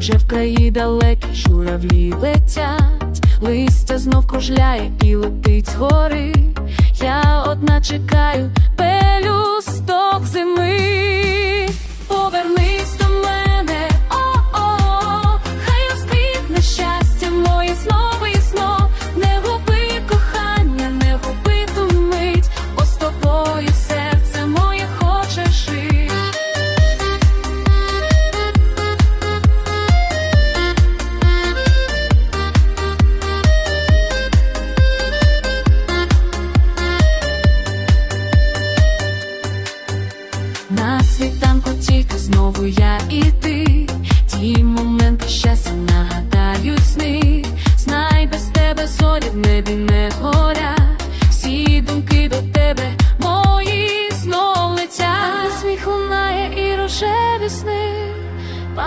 вже в краї далекі журавлі летять, листя знов кружляє і летить з гори. Я одна чекаю пелюсток зими. Повернись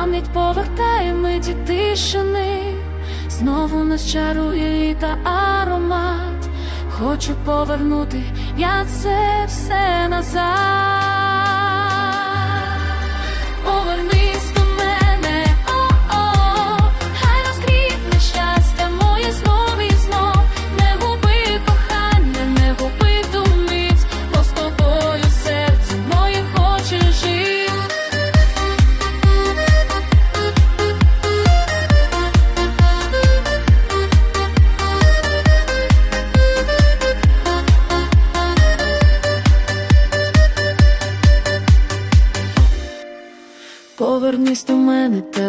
Пам'ять повертає миті тишини. Знову нас чарує літа аромат. Хочу повернути я це все назад.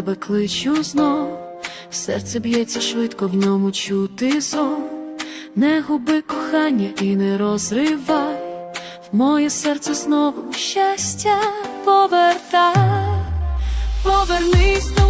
Тебе кличу знов. Серце б'ється швидко, в ньому чути зов. Не губи кохання і не розривай. В моє серце знову щастя повертай. Повернись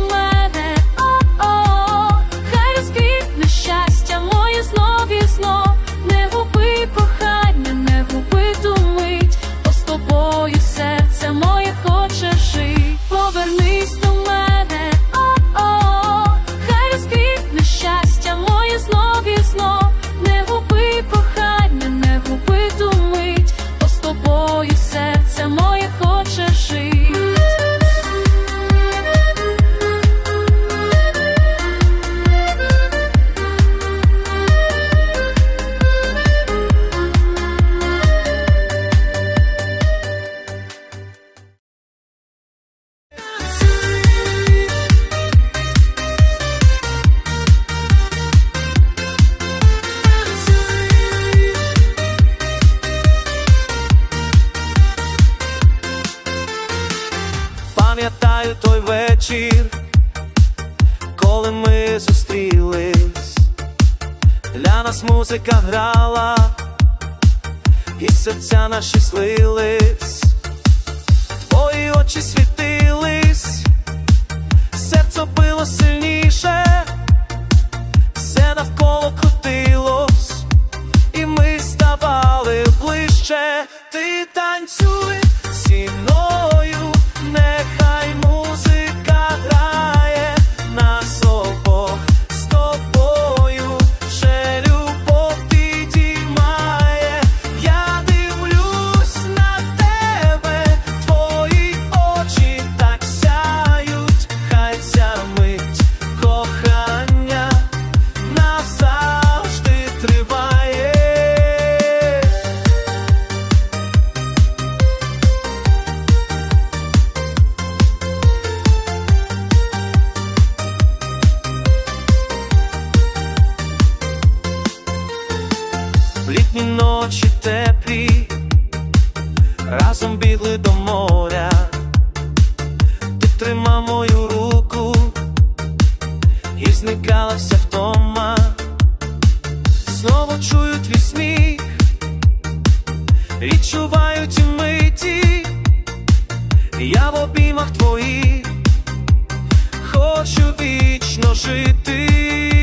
Пам'ятаю той вечір, коли ми зустрілись, для нас музика грала, і серця наші слились, твої очі світились, В літні ночі теплі, разом бігли до моря, ти тримав мою руку і зникала вся втома. Знову чую твій сміх, відчуваю ті миті, я в обіймах твоїх хочу вічно жити.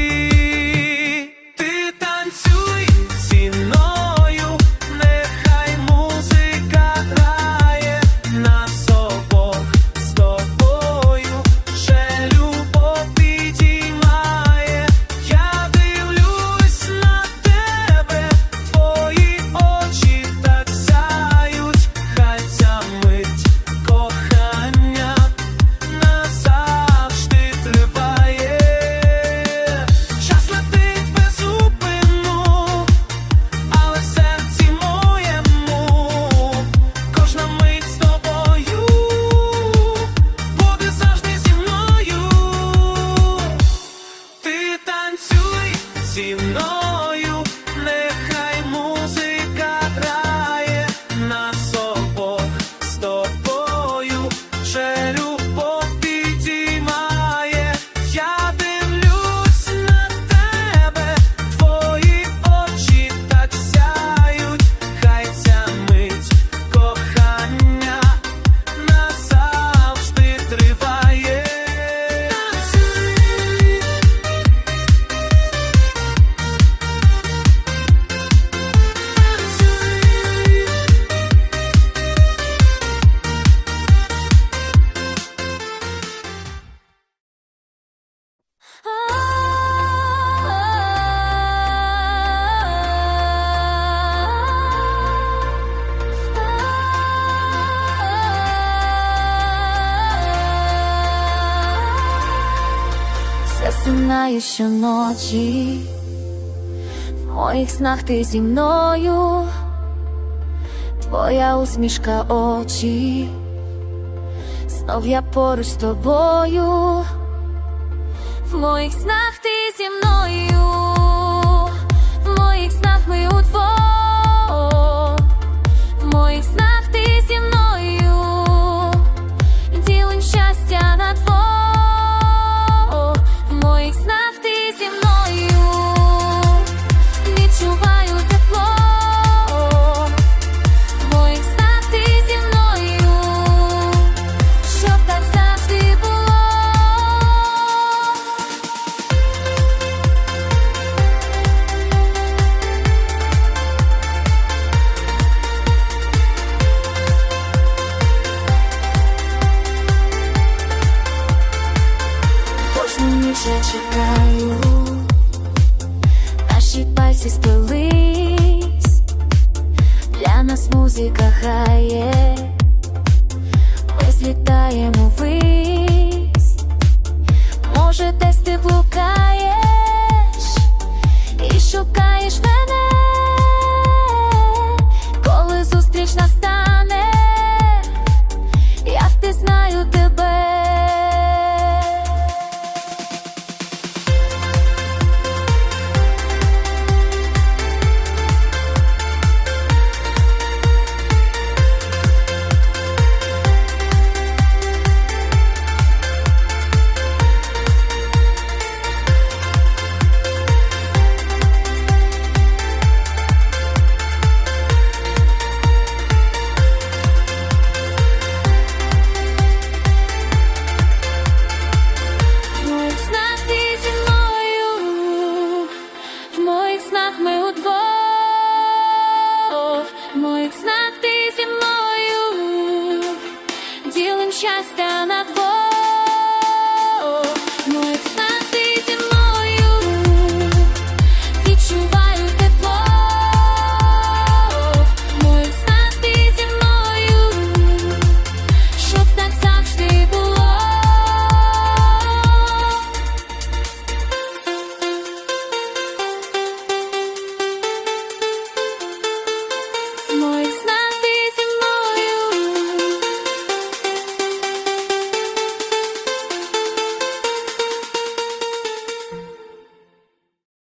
Засинаю щоночі, в моїх снах ти зі мною, твоя усмішка очі, знов я поруч з тобою, в моїх снах ти зі мною, в моїх снах ми удвох, пальці сплелись, для нас музика грає, ми злітаємо вись, може, десь ти блукаєш і шукаєш мене,